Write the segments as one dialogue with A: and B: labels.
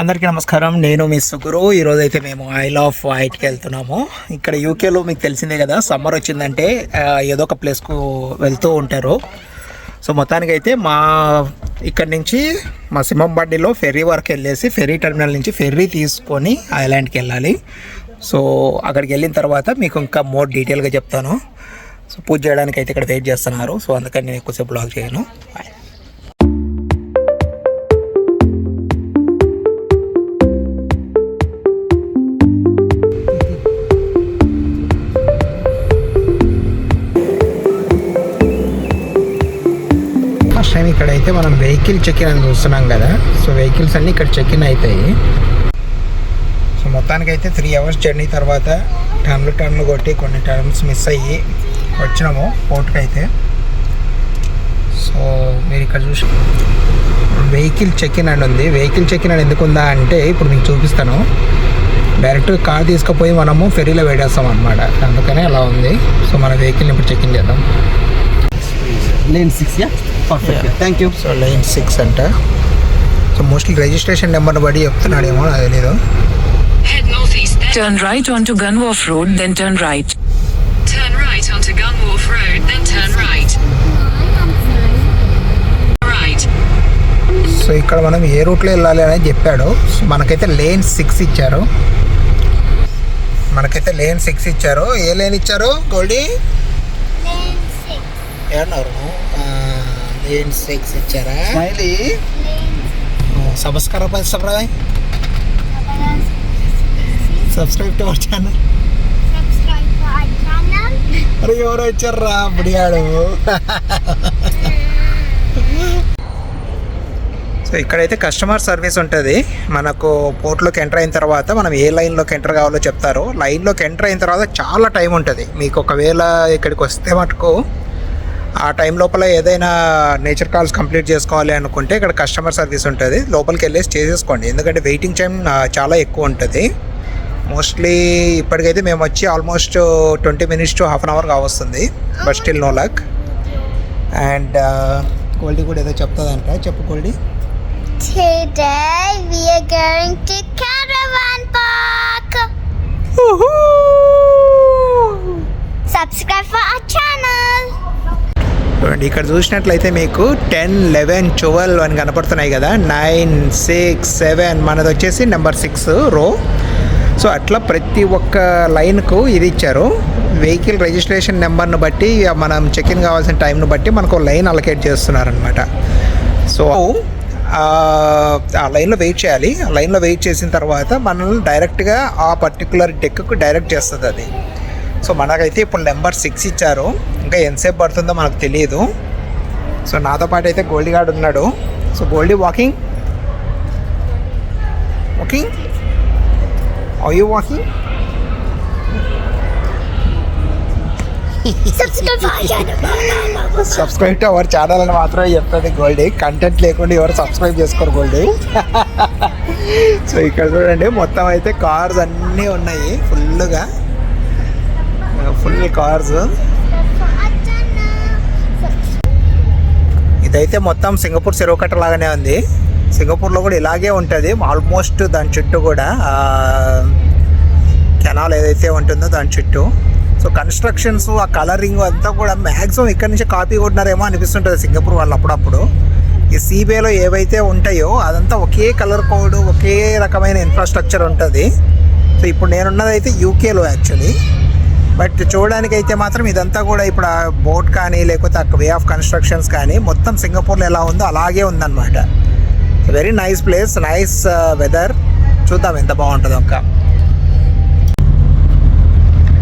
A: అందరికీ నమస్కారం. నేను మీ సుగురు. ఈరోజు అయితే మేము ఐల్ ఆఫ్ వైట్కి వెళ్తున్నాము. ఇక్కడ యూకేలో మీకు తెలిసిందే కదా సమ్మర్ వచ్చిందంటే ఏదో ఒక ప్లేస్కు వెళ్తూ ఉంటారు. సో మొత్తానికి అయితే మా ఇక్కడి నుంచి మా సింహం బండిలో ఫెర్రీ వరకు వెళ్ళేసి ఫెర్రీ టెర్మినల్ నుంచి ఫెర్రీ తీసుకొని ఐలాండ్కి వెళ్ళాలి. సో అక్కడికి వెళ్ళిన తర్వాత మీకు ఇంకా మోర్ డీటెయిల్గా చెప్తాను. సో పూజ చేయడానికి అయితే ఇక్కడ వెయిట్ చేస్తున్నారు. సో అందుకని నేను ఎక్కువసేపు బ్లాగ్ చేయను. బాయ్ అయితే మనం వెహికల్ చెక్ ఇన్ అని చూస్తున్నాం కదా సో వెహికల్స్ అన్నీ ఇక్కడ చెక్ ఇన్ అవుతాయి సో మొత్తానికి అయితే త్రీ అవర్స్ జర్నీ తర్వాత టర్న్లు టర్న్లు కొట్టి కొన్ని టర్న్స్ మిస్ అయ్యి వచ్చినాము పోర్ట్కి అయితే సో మీరు ఇక్కడ చూసి వెహికల్ చెక్ ఇన్ అని ఉంది. వెహికల్ చెక్ ఇన్ అని ఎందుకు ఉందా అంటే ఇప్పుడు మీకు చూపిస్తాను. డైరెక్ట్ కార్ తీసుకుపోయి మనము ఫెరీలో వేడేస్తాం అనమాట అందుకనే అలా ఉంది. సో మన వెహికల్ని ఇప్పుడు చెక్ ఇన్ చేద్దాం.
B: Lane
A: six
B: yeah thank you
A: so lane six అంట. సో మోస్ట్లీ రిజిస్ట్రేషన్ నెంబర్ని బట్టి చెప్తున్నాడు
C: ఏమో అది లేదు
D: Turn right onto Gunwharf Road, then turn right.
A: So ఇక్కడ మనం ఏ రూట్లో వెళ్ళాలి అనేది చెప్పాడు. మనకైతే లేన్ సిక్స్ ఇచ్చారు. మనకైతే లేన్ సిక్స్ ఇచ్చారు. ఏ లేన్ ఇచ్చారు గోల్డీ ఏ సిక్స్ ఇచ్చారా
B: Smiley.
A: Subscribe subscribe subscribe to our channel. అరే ఎవరు వచ్చారా బుడియాడు సో ఇక్కడైతే కస్టమర్ సర్వీస్ ఉంటుంది. మనకు పోర్ట్లోకి ఎంటర్ అయిన తర్వాత మనం ఏ లైన్లోకి ఎంటర్ కావాలో చెప్తారు. లైన్లోకి ఎంటర్ అయిన తర్వాత చాలా టైం ఉంటుంది. మీకు ఒకవేళ ఇక్కడికి వస్తే మటుకు ఆ టైం లోపల ఏదైనా నేచర్ కాల్స్ కంప్లీట్ చేసుకోవాలి అనుకుంటే ఇక్కడ కస్టమర్ సర్వీస్ ఉంటుంది. లోపలికి వెళ్ళేసి చేసేసుకోండి. ఎందుకంటే వెయిటింగ్ టైం చాలా ఎక్కువ ఉంటుంది. మోస్ట్లీ ఇప్పటికైతే మేము వచ్చి almost twenty minutes to half an hour కావస్తుంది. But still no luck. And Goldie కూడా ఏదో చెప్తుందంట. చెప్పు Goldie
E: Today we are going to Caravan Park. Subscribe for our channel.
A: చూడండి ఇక్కడ చూసినట్లయితే మీకు టెన్ లెవెన్ ట్వెల్వ్ అని కనపడుతున్నాయి కదా. నైన్ సిక్స్ సెవెన్ మనది వచ్చేసి నెంబర్ సిక్స్ రో. సో అట్లా ప్రతి ఒక్క లైన్కు ఇది ఇచ్చారు. వెహికల్ రిజిస్ట్రేషన్ నెంబర్ను బట్టి మనం చెక్ ఇన్ కావాల్సిన టైంను బట్టి మనకు లైన్ అలకేట్ చేస్తున్నారనమాట సో ఆ ఆ లైన్లో వెయిట్ చేయాలి. ఆ లైన్లో వెయిట్ చేసిన తర్వాత మనల్ని డైరెక్ట్గా ఆ పర్టికులర్ డెక్కు డైరెక్ట్ చేస్తుంది అది. సో మనకైతే ఇప్పుడు నెంబర్ సిక్స్ ఇచ్చారు. ఇంకా ఎంతసేపు పడుతుందో మనకు తెలియదు సో నాతో పాటు అయితే గోల్డీ గార్డ్ ఉన్నాడు. So Goldie walking walking are you walking subscribe to our channel అని మాత్రమే చెప్తుంది గోల్డీ కంటెంట్ లేకుండా ఎవరు సబ్స్క్రైబ్ చేసుకోరు గోల్డీ సో ఇక్కడ చూడండి మొత్తం అయితే కార్స్ అన్నీ ఉన్నాయి ఫుల్గా ఫుల్ కార్స్ ఇదైతే మొత్తం సింగపూర్ చెరువుకట్ట లాగానే ఉంది. సింగపూర్లో కూడా ఇలాగే ఉంటుంది. ఆల్మోస్ట్ దాని చుట్టూ కూడా కెనాల్ ఏదైతే ఉంటుందో దాని చుట్టూ. సో కన్స్ట్రక్షన్స్ ఆ కలరింగ్ అంతా కూడా మ్యాక్సిమం ఇక్కడ నుంచి కాపీ కొట్టినారేమో అనిపిస్తుంటుంది సింగపూర్ వాళ్ళు అప్పుడప్పుడు. ఈ సీబేలో ఏవైతే ఉంటాయో అదంతా ఒకే కలర్ కోడ్ ఒకే రకమైన ఇన్ఫ్రాస్ట్రక్చర్ ఉంటుంది. సో ఇప్పుడు నేనున్నది అయితే యూకేలో యాక్చువల్లీ బట్ చూడడానికి అయితే మాత్రం ఇదంతా కూడా ఇప్పుడు ఆ బోట్ కానీ లేకపోతే ఆ వే ఆఫ్ కన్స్ట్రక్షన్స్ కానీ మొత్తం సింగపూర్లో ఎలా ఉందో అలాగే ఉందన్నమాట. Very nice place nice weather చూద్దాం ఎంత బాగుంటుందో ఇంకా.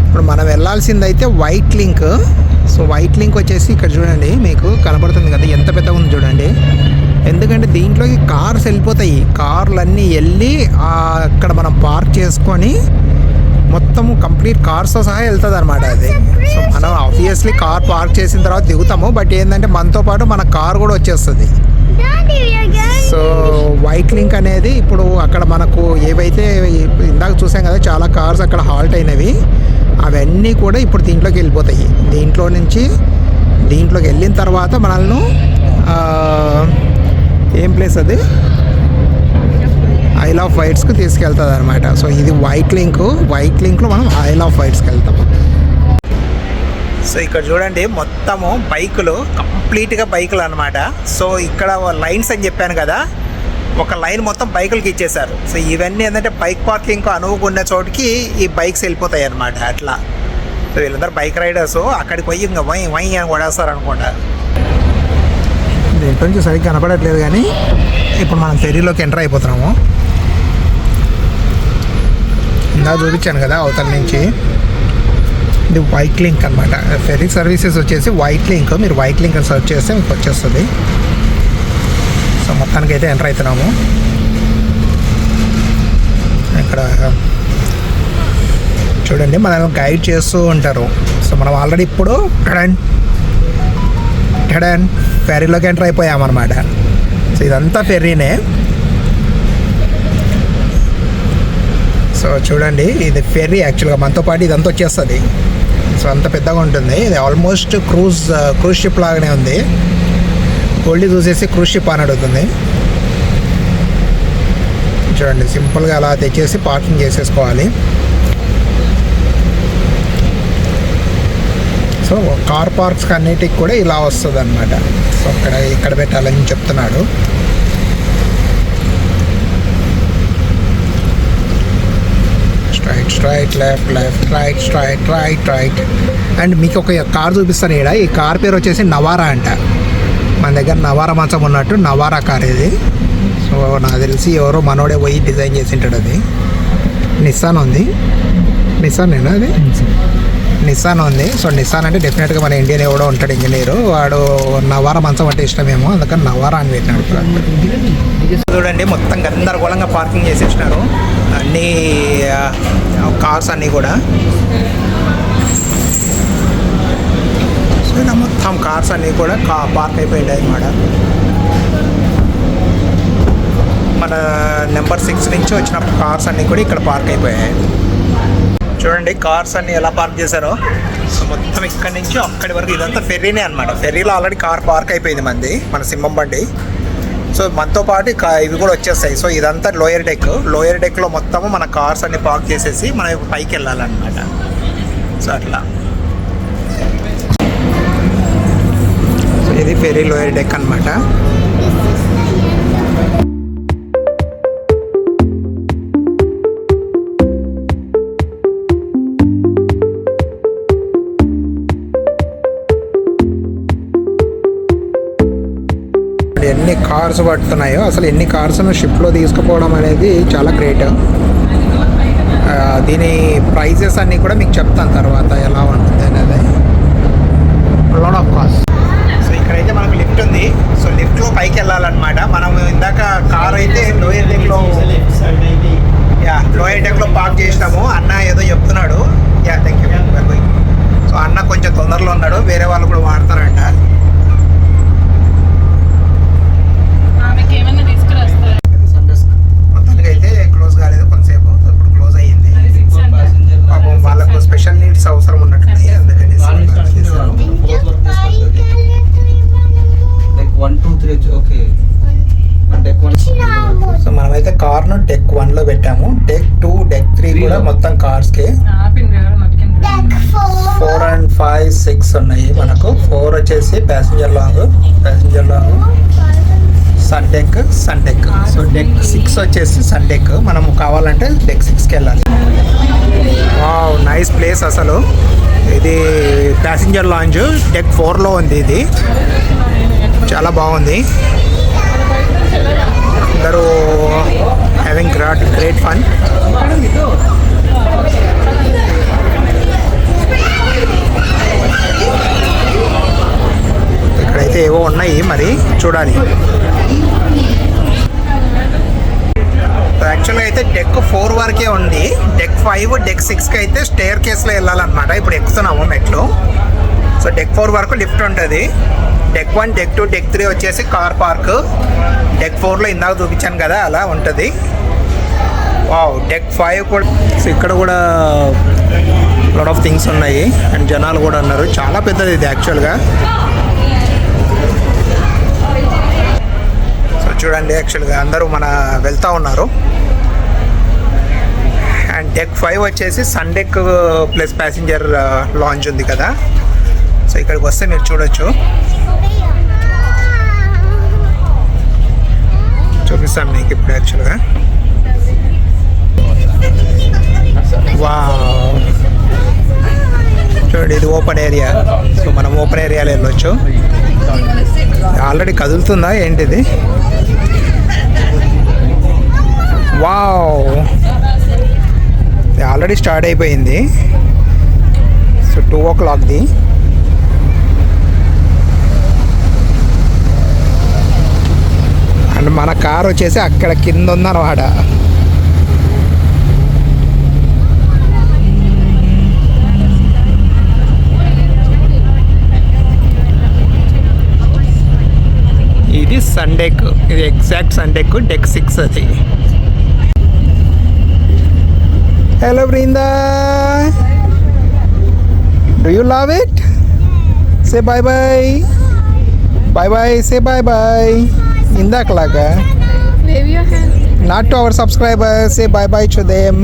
A: ఇప్పుడు మనం వెళ్ళాల్సింది అయితే Wightlink so Wightlink వచ్చేసి ఇక్కడ చూడండి మీకు కనబడుతుంది కదా ఎంత పెద్దగా ఉంది చూడండి. ఎందుకంటే దీంట్లోకి కార్స్ వెళ్ళిపోతాయి. కార్లన్నీ వెళ్ళి అక్కడ మనం పార్క్ చేసుకొని మొత్తము కంప్లీట్ కార్స్తో సహా వెళ్తుంది అనమాట అది. సో మనం ఆబ్వియస్లీ కార్ పార్క్ చేసిన తర్వాత దిగుతాము. బట్ ఏంటంటే మనతో పాటు మన కార్ కూడా వచ్చేస్తుంది. సో వైట్ లింక్ అనేది ఇప్పుడు అక్కడ మనకు ఏవైతే ఇందాక చూసాం కదా చాలా కార్స్ అక్కడ హాల్ట్ అయినవి అవన్నీ కూడా ఇప్పుడు దీంట్లోకి వెళ్ళిపోతాయి. దీంట్లో నుంచి దీంట్లోకి వెళ్ళిన తర్వాత మనల్ని ఏం ప్లేస్ అది? ఐల్ ఆఫ్ వైట్స్కి తీసుకెళ్తుంది అనమాట సో ఇది వైట్ లింక్ వైట్ లింక్లో మనం ఐల్ ఆఫ్ వైట్స్కి వెళ్తాము సో ఇక్కడ చూడండి మొత్తము బైకులు కంప్లీట్గా బైకులు అనమాట సో ఇక్కడ లైన్స్ అని చెప్పాను కదా ఒక లైన్ మొత్తం బైకులకి ఇచ్చేశారు. సో ఇవన్నీ ఏంటంటే బైక్ పార్కింగ్ అనువుగా ఉన్న చోటికి ఈ బైక్స్ వెళ్ళిపోతాయి అనమాట అట్లా. సో వీళ్ళందరూ బైక్ రైడర్స్ అక్కడికి పోయి ఇంకా వై వై అని కొడేస్తారు అనుకుంటా. దీంట్లో నుంచి సరిగ్గా కనపడట్లేదు కానీ ఇప్పుడు మనం ఫెరీలోకి ఎంటర్ అయిపోతున్నాము. ఇందా చూపించాను కదా అవతల నుంచి. ఇది వైట్ లింక్ అనమాట ఫెరీ సర్వీసెస్ వచ్చేసి వైట్ లింక్ మీరు వైట్ లింక్ అని చేస్తే మీకు వచ్చేస్తుంది. సో మొత్తానికి అయితే ఎంటర్ అవుతున్నాము. ఇక్కడ చూడండి మనం గైడ్ చేస్తూ ఉంటారు. సో మనం ఆల్రెడీ ఇప్పుడు టడన్ టడన్ ఫెరీలోకి ఎంటర్ అయిపోయామన్నమాట. సో ఇదంతా ఫెర్రీనే సో చూడండి ఇది ఫెర్రీ యాక్చువల్గా మనతో పాటు ఇదంతా వచ్చేస్తుంది. సో అంత పెద్దగా ఉంటుంది. ఇది ఆల్మోస్ట్ క్రూజ్ క్రూజ్ షిప్ లాగానే ఉంది. ఓల్డ్ చూసేసి క్రూజ్ షిప్ అని అడుగుతుంది. చూడండి సింపుల్గా అలా తెచ్చేసి పార్కింగ్ చేసేసుకోవాలి. సో కార్ పార్క్స్ అన్నిటికి కూడా ఇలా వస్తుంది అనమాట సో అక్కడ ఇక్కడ పెట్టాలని చెప్తున్నాడు. Straight straight left left right straight right right and మీకు ఒక కార్ చూపిస్తాను ఇక్కడ ఈ కార్ పేరు వచ్చేసి నవారా అంట. మన దగ్గర నవారా మంచం ఉన్నట్టు నవారా కార్ ఇది. సో నాకు తెలిసి ఎవరో మనోడే పోయి డిజైన్ చేసి ఉంటాడు అది. నిస్సాన్ ఉంది. నిస్సాన్ నేనా అది? నిస్సాన్ ఉంది. సో నిస్సాన్ అంటే డెఫినెట్గా మన ఇండియన్ ఎవడో ఉంటాడు ఇంజనీరు వాడు నవారా మంచం అంటే ఇష్టమేమో. అందుకని నవారా అని పెట్టినాడు. చూడండి మొత్తం గందరగోళంగా పార్కింగ్ చేసేసినారు. అన్ని కార్స్ అన్నీ కూడా. సో ఇలా మొత్తం కార్స్ అన్నీ కూడా కా పార్క్ అయిపోయాయి అనమాట మన నెంబర్ సిక్స్ నుంచి వచ్చిన కార్స్ అన్నీ కూడా ఇక్కడ పార్క్ అయిపోయాయి. చూడండి కార్స్ అన్ని ఎలా పార్క్ చేశారో. సో మొత్తం ఇక్కడి నుంచి అక్కడి వరకు ఇదంతా ఫెర్రీనే అనమాట ఫెర్రీలో ఆల్రెడీ కార్ పార్క్ అయిపోయింది మంది మన సింహం బండి. సో మనతో పాటు ఇవి కూడా వచ్చేస్తాయి. సో ఇదంతా లోయర్ డెక్. లోయర్ డెక్లో మొత్తము మన కార్స్ అన్ని పార్క్ చేసేసి మనం పైకి వెళ్ళాలన్నమాట. సో అట్లా. సో ఇది ఫెరీ లోయర్ డెక్ అనమాట కార్స్ పడుతున్నాయో అసలు ఎన్ని కార్స్ను షిప్లో తీసుకుపోవడం అనేది చాలా గ్రేట్. దీని ప్రైజెస్ అన్నీ కూడా మీకు చెప్తాను తర్వాత ఎలా ఉంటుంది అనేది. లాడ్ ఆఫ్ కాస్ట్ సో ఇక్కడైతే మనకు లిఫ్ట్ ఉంది. సో లిఫ్ట్లో పైకి వెళ్ళాలన్నమాట. మనం ఇందాక కార్ అయితే లోయర్ డెక్లో యా లోయర్ డెక్లో పార్క్ చేసినాము. అన్న ఏదో చెప్తున్నాడు. యా థ్యాంక్ యూ సో అన్న కొంచెం తొందరలో ఉన్నాడు. వేరే వాళ్ళు కూడా వాడతారంట. కూడా మొత్తం కార్స్కి
F: ఆపింది ఎవరు నొక్కింది
A: ఫోర్ అండ్ ఫైవ్ సిక్స్ ఉన్నాయి మనకు. ఫోర్ వచ్చేసి passenger lounge. Passenger lounge. Sun deck sun deck so deck six వచ్చేసి సన్ డెక్ మనం కావాలంటే డెక్ సిక్స్కి వెళ్ళాలి. నైస్ ప్లేస్ అసలు. ఇది ప్యాసింజర్ లాంజ్ డెక్ ఫోర్లో ఉంది ఇది. చాలా బాగుంది. అందరూ హ్యావింగ్ గ్రాట్ గ్రేట్ ఫన్ ఇక్కడైతే ఏవో ఉన్నాయి మరి చూడాలి. యాక్చువల్గా అయితే డెక్ ఫోర్ వరకే ఉంది. డెక్ ఫైవ్ డెక్ సిక్స్కి అయితే స్టేర్ కేస్లో వెళ్ళాలన్నమాట. ఇప్పుడు ఎక్కుతున్నాము మెట్లు. సో డెక్ ఫోర్ వరకు లిఫ్ట్ ఉంటుంది. Deck one deck two deck three వచ్చేసి కార్ పార్క్ డెక్ ఫోర్లో ఇందాక చూపించాను కదా అలా ఉంటుంది. వావ్ డెక్ ఫైవ్ కూడా. సో ఇక్కడ కూడా లాట్ ఆఫ్ థింగ్స్ ఉన్నాయి. అండ్ జనాలు కూడా ఉన్నారు. చాలా పెద్దది ఇది యాక్చువల్గా సో చూడండి యాక్చువల్గా అందరూ మన వెళ్తూ ఉన్నారు. అండ్ డెక్ ఫైవ్ వచ్చేసి సన్డెక్ ప్లస్ ప్యాసింజర్ లాంచ్ ఉంది కదా. సో ఇక్కడికి వస్తే మీరు చూడొచ్చు. చూపిస్తాను మీకు ఇప్పుడు యాక్చువల్గా వావ్ చూడండి ఇది ఓపెన్ ఏరియా సో మనం ఓపెన్ ఏరియాలో వెళ్ళొచ్చు. ఆల్రెడీ కదులుతుందా ఏంటిది? వావ్ ఆల్రెడీ స్టార్ట్ అయిపోయింది. సో టూ ఓ క్లాక్ది అండ్ మన కార్ వచ్చేసి అక్కడ కింద ఉందన్నమాట. సండేక్ ఇది ఎగ్జాక్ట్ సండేక్ డెక్ సిక్స్ అది hello Brinda do you love it say bye bye bye bye say bye bye ఇందాకలాగా not to our subscriber say bye bye to them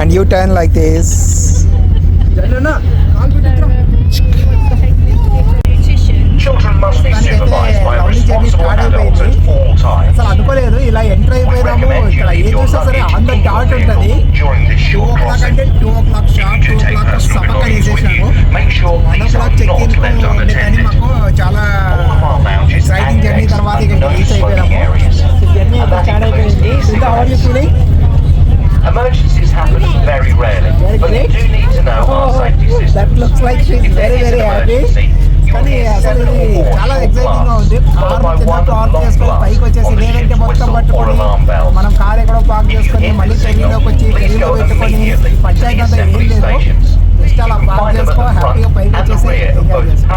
A: and you turn like this అసలు అనుకోలేదు ఇలా enter అయిపోయినాము ఇక్కడ ఏం చూసినా సరే
G: your
A: dot ఉంటుంది two o'clock అంటే. Two o'clock sharp two o'clock సపక్క
G: sure
A: one o'clock check in ఉండే కానీ. మాకు చాలా
G: and
A: జర్నీ తర్వాత
G: no
A: రీచ్ అయిపోయినాము. జర్నీ
G: that
A: స్టార్ట్ అయిపోయింది ఇంకా our feeling
G: Emergencies happen very rarely, but you do need to know our safety systems.
A: That looks like she
G: If
A: happy
G: emergency, you'll
A: కానీ అసలు ఇది చాలా ఎక్సైటింగ్గా ఉంది కార్ కింద
G: one
A: ఆన్ చేసుకొని పైకి వచ్చేసి లేదంటే మొత్తం పట్టుకొని. మనం కార్ ఎక్కడో పార్క్ చేసుకొని మళ్ళీ కెరీలోకి వచ్చి కెరీలో పెట్టుకొని పంచాయతీ అంతా ఏం లేదు జస్ట్ అలా పార్క్ చేసుకో హ్యాపీగా పైకి వచ్చేసి ఎంజాయ్ చేసుకో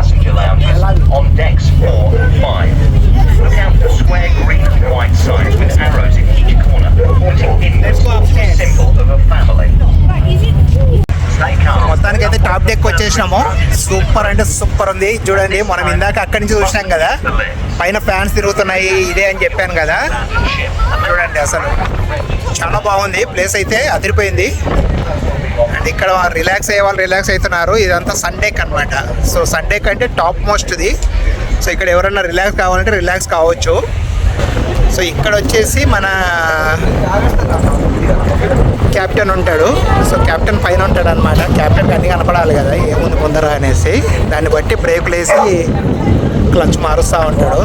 A: టాప్ సూపర్ అంటే సూపర్ ఉంది. చూడండి మనం ఇందాక అక్కడి నుంచి చూసినాం కదా. పైన ఫ్యాన్స్ తిరుగుతున్నాయి ఇదే అని చెప్పాను కదా. చూడండి అసలు. చాలా బాగుంది. ప్లేస్ అయితే అదిరిపోయింది. అండ్ ఇక్కడ రిలాక్స్ అయ్యే వాళ్ళు రిలాక్స్ అవుతున్నారు. ఇదంతా సండేకి అనమాట సో సండే కంటే టాప్ మోస్ట్ది సో ఇక్కడ ఎవరైనా రిలాక్స్ కావాలంటే రిలాక్స్ కావచ్చు. సో ఇక్కడ వచ్చేసి మన కెప్టెన్ ఉంటాడు. సో కెప్టెన్ పైన ఉంటాడు అనమాట కెప్టెన్ అన్ని కనపడాలి కదా ఏముంది ముందర అనేసి. దాన్ని బట్టి బ్రేకులు వేసి క్లచ్ మారుస్తూ ఉంటాడు.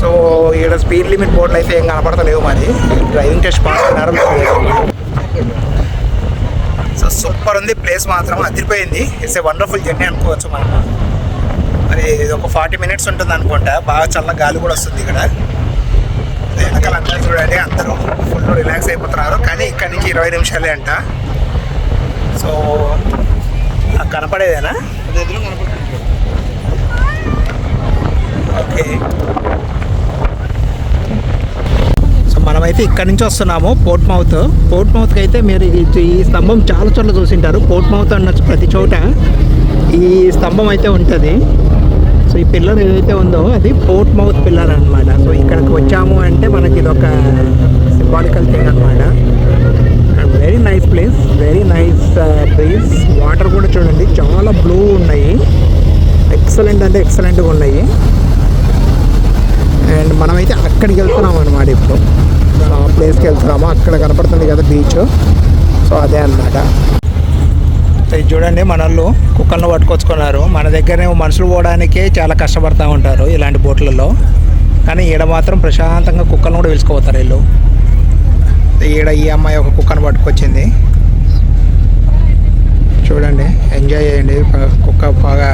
A: సో ఇక్కడ స్పీడ్ లిమిట్ బోర్డులు అయితే ఏం కనపడతలేవు మరి. డ్రైవింగ్ టెస్ట్ పాస్ అయినారు సో సూపర్ ఉంది. ప్లేస్ మాత్రం అదిరిపోయింది. ఇట్స్ ఏ వండర్ఫుల్ జర్నీ అనుకోవచ్చు మనం. మరి ఇది ఒక ఫార్టీ మినిట్స్ ఉంటుంది అనుకుంటా బాగా చల్ల గాలి కూడా వస్తుంది ఇక్కడ. వెనకాల అందరూ చూడండి అందరూ ఫుల్ రిలాక్స్ అయిపోతున్నారు. కానీ ఇక్కడ నుంచి ఇరవై నిమిషాలే అంట. సో కనపడేదేనా? ఓకే. సో మనమైతే ఇక్కడ నుంచి వస్తున్నాము పోర్ట్ మౌత్ పోర్ట్ మౌత్కి అయితే మీరు ఈ స్తంభం చాలా చోట్ల చూసింటారు. పోర్ట్ మౌత్ అన్న ప్రతి చోట ఈ స్తంభం అయితే ఉంటుంది. సో ఈ పిల్లర్ ఏదైతే ఉందో అది పోర్ట్ మౌత్ పిల్లర్ అనమాట సో ఇక్కడికి వచ్చాము అంటే మనకి ఇది ఒక సింబాలికల్ థింగ్ అనమాట very nice place very nice place water కూడా చూడండి చాలా బ్లూ ఉన్నాయి. ఎక్సలెంట్ అంటే ఎక్సలెంట్గా ఉన్నాయి. అండ్ మనమైతే అక్కడికి వెళ్తున్నాం అనమాట ఇప్పుడు. ఆ ప్లేస్కి వెళ్తున్నాము అక్కడ కనపడుతుంది కదా బీచ్ సో అదే అనమాట. ఇది చూడండి మన వాళ్ళు కుక్కలను పట్టుకొచ్చుకున్నారు. మన దగ్గరనే మనుషులు పోవడానికే చాలా కష్టపడుతూ ఉంటారు ఇలాంటి బోట్లలో. కానీ ఈడ మాత్రం ప్రశాంతంగా కుక్కలను కూడా పిలుచుకుపోతారు వీళ్ళు. ఈడ ఈ అమ్మాయి ఒక కుక్కను పట్టుకొచ్చింది. చూడండి ఎంజాయ్ చేయండి. కుక్క బాగా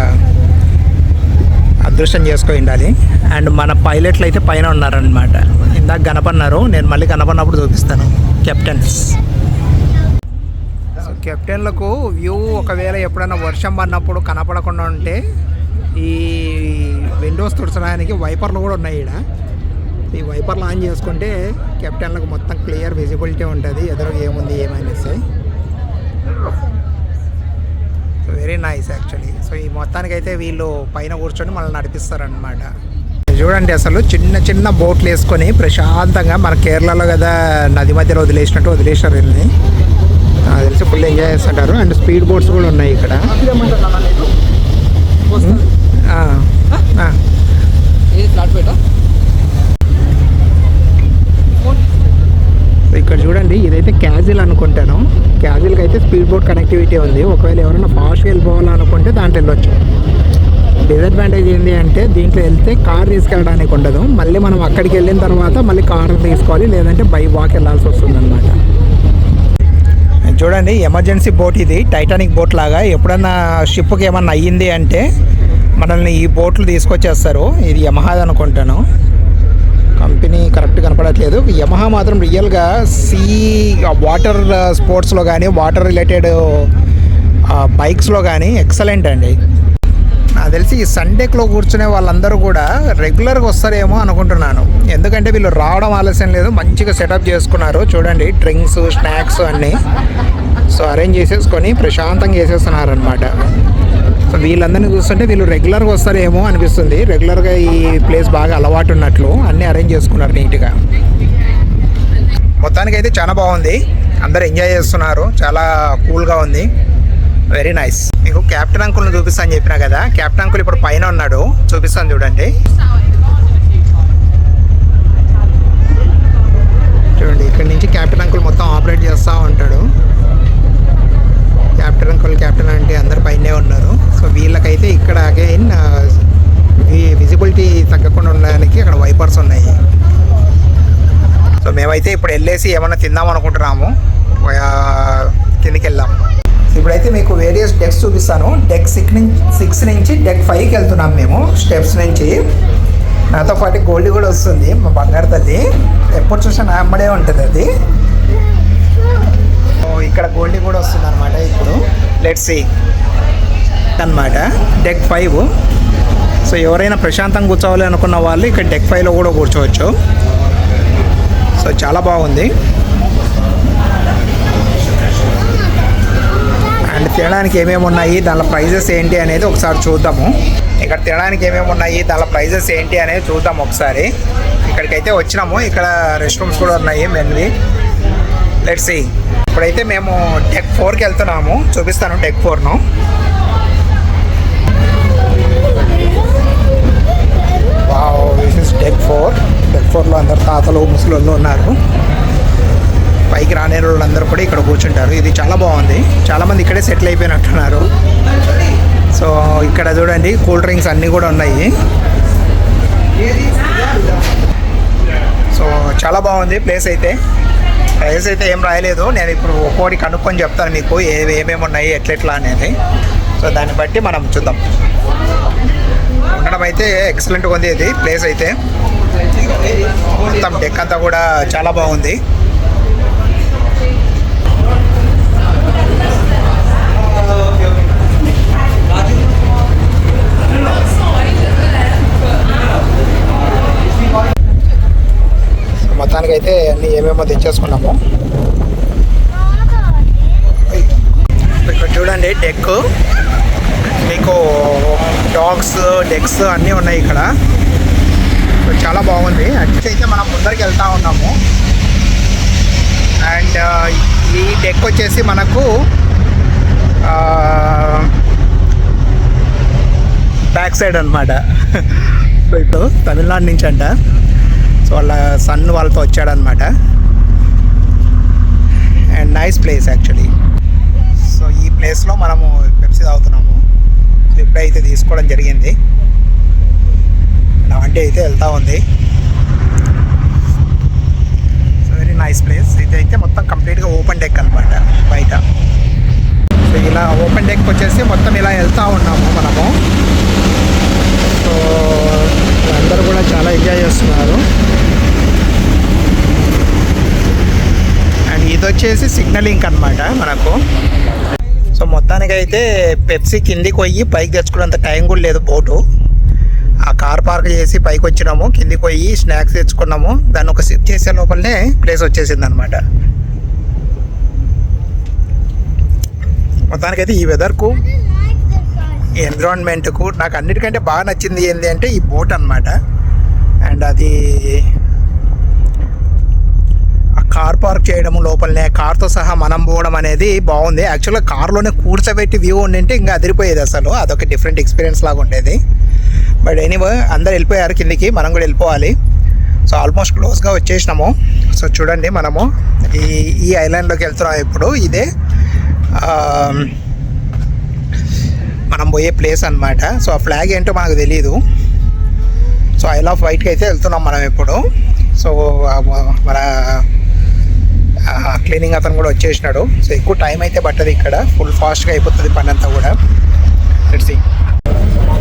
A: అదృష్టం చేసుకొని ఉండాలి అండ్ మన పైలట్లు అయితే పైన ఉన్నారనమాట ఇందాక కనపన్నారు నేను మళ్ళీ కనపడినప్పుడు చూపిస్తాను. కెప్టెన్స్. కెప్టెన్లకు వ్యూ ఒకవేళ ఎప్పుడైనా వర్షం పడినప్పుడు కనపడకుండా ఉంటే ఈ విండోస్ తుడచడానికి వైపర్లు కూడా ఉన్నాయి ఇక్కడ ఈ వైపర్లు ఆన్ చేసుకుంటే కెప్టెన్లకు మొత్తం క్లియర్ విజిబిలిటీ ఉంటుంది ఎదురు ఏముంది ఏమనేసి వెరీ నైస్ యాక్చువల్లీ సో ఈ మొత్తానికి అయితే వీళ్ళు పైన కూర్చొని మనల్ని నడిపిస్తారనమాట చూడండి అసలు చిన్న చిన్న బోట్లు వేసుకొని ప్రశాంతంగా మన కేరళలో కదా నది మధ్యలో వదిలేసినట్టు వదిలేసారు వీళ్ళని. నాకు తెలిసి ఫుల్ ఎంజాయ్ చేస్తుంటారు. అండ్ స్పీడ్ బోట్స్ కూడా ఉన్నాయి ఇక్కడ. ఇక్కడ చూడండి ఇదైతే క్యాజిల్ అనుకుంటాను. క్యాజిల్కి అయితే స్పీడ్ బోట్ కనెక్టివిటీ ఉంది. ఒకవేళ ఎవరైనా ఫాస్ట్గా వెళ్ళిపోవాలనుకుంటే దాంట్లో వెళ్ళొచ్చు. డిసడ్వాంటేజ్ ఏంటి అంటే దీంట్లో వెళ్తే కార్ తీసుకెళ్ళడానికి ఉండదు. మళ్ళీ మనం అక్కడికి వెళ్ళిన తర్వాత మళ్ళీ కార్ తీసుకోవాలి. లేదంటే బై వాక్ వెళ్ళాల్సి వస్తుంది అనమాట చూడండి ఎమర్జెన్సీ బోట్ ఇది. టైటానిక్ బోట్ లాగా. ఎప్పుడన్నా షిప్కి ఏమన్నా అయ్యింది అంటే మనల్ని ఈ బోట్లు తీసుకొచ్చేస్తారు. ఇది యమహాద్ అనుకుంటాను. కంపెనీ కరెక్ట్ కనపడట్లేదు. యమహా మాత్రం రియల్గా సీ వాటర్ స్పోర్ట్స్లో కానీ వాటర్ రిలేటెడ్ బైక్స్లో కానీ ఎక్సలెంట్ అండి. నాకు తెలిసి ఈ సండేలో కూర్చునే వాళ్ళందరూ కూడా రెగ్యులర్గా వస్తారేమో అనుకుంటున్నాను. ఎందుకంటే వీళ్ళు రావడం ఆలస్యం లేదు మంచిగా సెటప్ చేసుకున్నారు. చూడండి డ్రింక్స్ స్నాక్స్ అన్నీ. సో అరేంజ్ చేసేసుకొని ప్రశాంతంగా చేసేస్తున్నారనమాట సో వీళ్ళందరినీ చూస్తుంటే వీళ్ళు రెగ్యులర్గా వస్తారేమో అనిపిస్తుంది. రెగ్యులర్గా ఈ ప్లేస్ బాగా అలవాటు ఉన్నట్లు అన్నీ అరేంజ్ చేసుకున్నారు నీట్గా మొత్తానికి అయితే చాలా బాగుంది. అందరు ఎంజాయ్ చేస్తున్నారు. చాలా కూల్గా ఉంది. వెరీ నైస్ మీకు కెప్టెన్ అంకుల్ని చూపిస్తాను చెప్పినా కదా కెప్టెన్ అంకుల్ ఇప్పుడు పైన ఉన్నాడు. చూపిస్తాను చూడండి. చూడండి ఇక్కడ నుంచి కెప్టెన్ అంకుల్ మొత్తం ఆపరేట్ చేస్తూ ఉంటాడు. కెప్టెన్ అంకుల్ కెప్టెన్ అంటే అందరు పైనే ఉన్నారు. సో వీళ్ళకైతే ఇక్కడ అగైన్ విజిబిలిటీ uh, తగ్గకుండా ఉండడానికి అక్కడ వైపర్స్ ఉన్నాయి. సో మేమైతే ఇప్పుడు వెళ్ళేసి ఏమైనా తిందాం అనుకుంటున్నాము. ఆ, కిందికి వెళ్దాం. ఇప్పుడైతే మీకు వేరియస్ డెక్స్ చూపిస్తాను. డెక్ సిక్స్ నుంచి సిక్స్ నుంచి డెక్ ఫైవ్కి వెళ్తున్నాం మేము. స్టెప్స్ నుంచి. నాతో పాటు గోల్డ్ కూడా వస్తుంది మా బంగారు తల్లి. ఎప్పుడు చూసినా నా అమ్మడే ఉంటుంది అది. సో ఇక్కడ గోల్డ్ కూడా వస్తుంది అనమాట ఇప్పుడు. లెట్స్ సీ అనమాట డెక్ ఫైవ్ సో ఎవరైనా ప్రశాంతంగా కూర్చోవాలి అనుకున్న వాళ్ళు ఇక్కడ డెక్ ఫైవ్లో కూడా కూర్చోవచ్చు. సో చాలా బాగుంది. తినడానికి ఏమేమి ఉన్నాయి దానిలో ప్రైజెస్ ఏంటి అనేది ఒకసారి చూద్దాము. ఇక్కడ తినడానికి ఏమేమి ఉన్నాయి దాని ప్రైజెస్ ఏంటి అనేది చూద్దాం ఒకసారి. ఇక్కడికైతే వచ్చినాము ఇక్కడ రెస్ట్ రూమ్స్ కూడా ఉన్నాయి మెన్వి లెట్స్ సి ఇప్పుడైతే మేము డెక్ ఫోర్కి వెళ్తున్నాము చూపిస్తాను deck ఫోర్ను wow this is deck four deck ఫోర్లో అందరు తాతలు ముసలోళ్ళు ఉన్నారు. కూర్చుంటారు. ఇది చాలా బాగుంది. చాలామంది ఇక్కడే సెటిల్ అయిపోయినట్టున్నారు. సో ఇక్కడ చూడండి కూల్ డ్రింక్స్ అన్నీ కూడా ఉన్నాయి. సో చాలా బాగుంది ప్లేస్ అయితే. ప్రైస్ అయితే ఏం రాయలేదు. నేను ఇప్పుడు ఒక్కోటి కనుక్కొని చెప్తాను మీకు ఏవి ఏమేమి ఉన్నాయి ఎట్లెట్లా అనేది. సో దాన్ని బట్టి మనం చూద్దాం. ఉండడం అయితే ఎక్సలెంట్గా ఉంది ఇది ప్లేస్ అయితే. మొత్తం డెక్ అంతా కూడా చాలా బాగుంది సో మొత్తానికి అయితే అన్ని తెచ్చేసుకున్నాము. ఇక్కడ చూడండి డెక్ మీకు డాగ్స్ డెక్స్ అన్నీ ఉన్నాయి ఇక్కడ. చాలా బాగుంది. అట్లీస్ట్ అయితే మనం ముందరికి వెళ్తూ ఉన్నాము. అండ్ ఈ డెక్ వచ్చేసి మనకు బ్యాక్ సైడ్ అనమాట సో ఇప్పుడు తమిళనాడు నుంచి అంట. సో వాళ్ళ సన్ వాళ్ళతో వచ్చాడనమాట నైస్ ప్లేస్ యాక్చువల్లీ సో ఈ ప్లేస్లో మనము పెప్సీ తాగుతున్నాము. సో ఇప్పుడైతే తీసుకోవడం జరిగింది. నా వంటి అయితే వెళ్తూ ఉంది. సో వెరీ నైస్ ప్లేస్ ఇది అయితే మొత్తం కంప్లీట్గా ఓపెన్ డెక్ అనమాట బయట. సో ఇలా ఓపెన్ డెక్ వచ్చేసి మొత్తం ఇలా వెళ్తూ ఉన్నాము మనము. సో అందరూ కూడా చాలా ఎంజాయ్ చేస్తున్నారు. ఇది వచ్చేసి సిగ్నలింగ్ అనమాట మనకు. సో మొత్తానికి అయితే పెప్సీ కిందికి పోయి పైకి తెచ్చుకున్నంత టైం కూడా లేదు బోటు. ఆ కార్ పార్క్ చేసి పైకి వచ్చినాము కిందికి పోయి స్నాక్స్ తెచ్చుకున్నాము. దాన్ని ఒక సిప్ చేసే లోపలనే ప్లేస్ వచ్చేసింది అనమాట మొత్తానికైతే ఈ వెదర్కు ఈ ఎన్విరాన్మెంట్కు నాకు అన్నిటికంటే బాగా నచ్చింది ఏంటి అంటే ఈ బోట్ అనమాట అండ్ అది కార్ పార్క్ చేయడం లోపలనే కార్తో సహా మనం పోవడం అనేది బాగుంది. యాక్చువల్గా కార్లోనే కూర్చోబెట్టి వ్యూ ఉండింటే ఇంకా అదిరిపోయేది అసలు. అదొక డిఫరెంట్ ఎక్స్పీరియన్స్ లాగా ఉండేది. బట్ ఎనీవే అందరు వెళ్ళిపోయారు కిందికి. మనం కూడా వెళ్ళిపోవాలి. సో ఆల్మోస్ట్ క్లోజ్గా వచ్చేసినాము. సో చూడండి మనము ఈ ఈ ఐలాండ్లోకి వెళ్తున్నాం ఇప్పుడు. ఇదే మనం పోయే ప్లేస్ అన్నమాట. సో ఆ ఫ్లాగ్ ఏంటో మనకు తెలియదు సో ఐల్ ఆఫ్ వైట్కి అయితే వెళ్తున్నాం మనం ఇప్పుడు. సో మన క్లీనింగ్ అతను కూడా వచ్చేసినాడు సో ఎక్కువ టైం అయితే పట్టదు ఇక్కడ ఫుల్ ఫాస్ట్గా అయిపోతుంది పని అంతా కూడా లెట్స్ సీ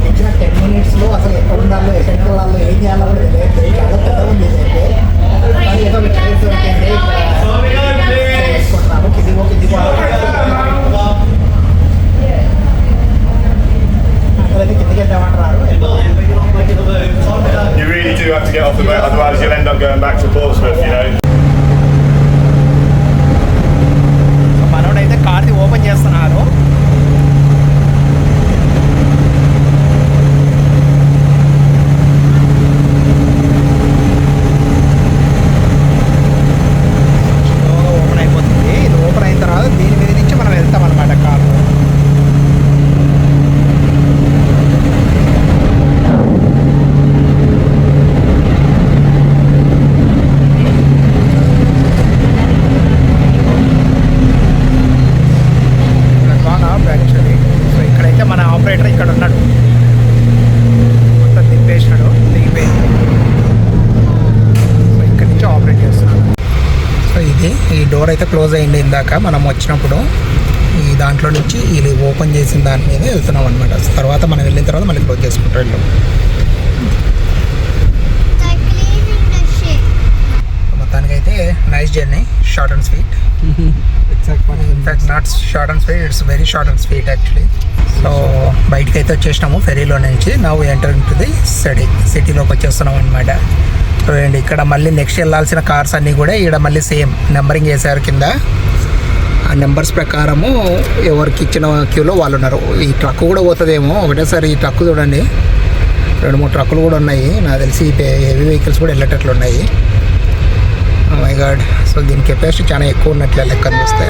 A: ఇచ్చిన టెన్ మినిట్స్లో అసలు ఎక్కడ ఉండాలో ఎక్కడికి వెళ్ళాలో ఏం చేయాలో కూడా తెలియదు చాలా ఉంది ఏదో ఒక దొరికింది. ఇక్కడ
H: You really do have to get off the boat, otherwise you'll end up going back to Portsmouth, you know.
A: So మనోడైతే కార్ది ఓపెన్ చేస్తున్నారు స్లోగా ఓపెన్ అయిపోతుంది ఇది ఓపెన్ అయిన తర్వాత దీని మీద నుంచి మనం వెళ్తాం అనమాట కారు బాగా యాక్చువల్లీ సో ఇక్కడైతే మన ఆపరేటర్ ఇక్కడ ఉన్నాడు మొత్తం దింపేసినాడు దిగిపోయింది సో ఇక్కడ నుంచి ఆపరేట్ చేస్తున్నాడు సో ఇది ఈ డోర్ అయితే క్లోజ్ మనం వచ్చినప్పుడు ఈ దాంట్లో నుంచి ఇది ఓపెన్ చేసిన దాని మీద వెళ్తున్నాం అనమాట తర్వాత మనం వెళ్ళిన తర్వాత మళ్ళీ క్లోజ్ చేసుకుంటారు వీళ్ళు. మొత్తానికైతే nice journey short and sweet in fact not short and sweet it's very short and sweet actually so బయటకి అయితే వచ్చేసినాము ఫెరీలో నుంచి. నవ్వు ఎంటర్ ఉంటుంది సిటీ సిటీలోకి వచ్చేస్తున్నాం అనమాట చూడండి ఇక్కడ మళ్ళీ నెక్స్ట్ వెళ్ళాల్సిన కార్స్ అన్నీ కూడా ఇక్కడ మళ్ళీ సేమ్ నెంబరింగ్ వేశారు కింద. నెంబర్స్ ప్రకారము ఎవరికి ఇచ్చిన క్యూలో వాళ్ళు ఉన్నారు. ఈ ట్రక్ కూడా పోతుందేమో. ఒకటేసారి ఈ ట్రక్ చూడండి. రెండు మూడు ట్రక్కులు కూడా ఉన్నాయి. నాకు తెలిసి హెవీ వెహికల్స్ కూడా వెళ్ళేటట్లు ఉన్నాయి. Oh మై గాడ్ సో దీని కెపాసిటీ చాలా ఎక్కువ ఉన్నట్లే లెక్క చూస్తే.